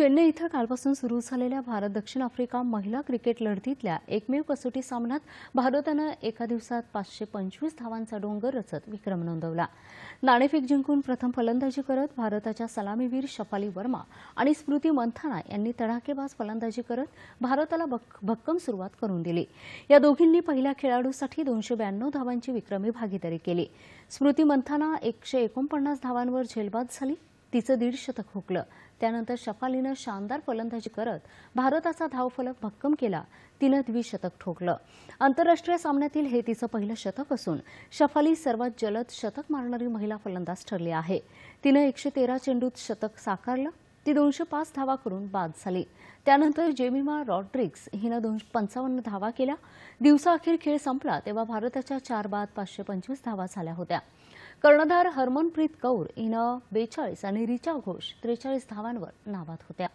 चेन्नई इथं कालपासून सुरू झालेल्या भारत दक्षिण आफ्रिका महिला क्रिकेट लढतीतल्या एकमेव कसोटी सामन्यात भारतानं एका दिवसात पाचशे पंचवीस धावांचा डोंगर रचत विक्रम नोंदवला. नाणेफेक जिंकून प्रथम फलंदाजी करत भारताच्या सलामीवीर शफाली वर्मा आणि स्मृती मंथाना यांनी तडाखेबाज फलंदाजी करत भारताला भक्कम सुरुवात करून दिली. या दोघींनी पहिल्या खेळाडूसाठी दोनशे ब्याण्णव धावांची विक्रमी भागीदारी केली. स्मृती मंथाना एकशे एकोणपन्नास धावांवर झेलबाद झाली. तिचं दीड शतक हुकलं. त्यानंतर शफालीनं शानदार फलंदाजी करत भारताचा धावफलक भक्कम केला. तिनं द्विशतक ठोकलं. आंतरराष्ट्रीय सामन्यातील हे तिचं पहिलं शतक असून शफाली सर्वात जलद शतक मारणारी महिला फलंदाज ठरली आहे. तिनं एकशे तेरा चेंडूत शतक साकारलं. ती दोनशे पाच धावा करून बाद झाली. त्यानंतर जेमिमा रॉड्रिक्स हिनं दोनशे पंचावन्न धावा केल्या. दिवसाअखेर खेळ संपला तेव्हा भारताच्या चार बाद पाचशे पंचवीस धावा झाल्या होत्या. कर्णधार हरमनप्रीत कौर हिनं बेचाळीस आणि रिचा घोष त्रेचाळीस धावांवर नाबाद होत्या.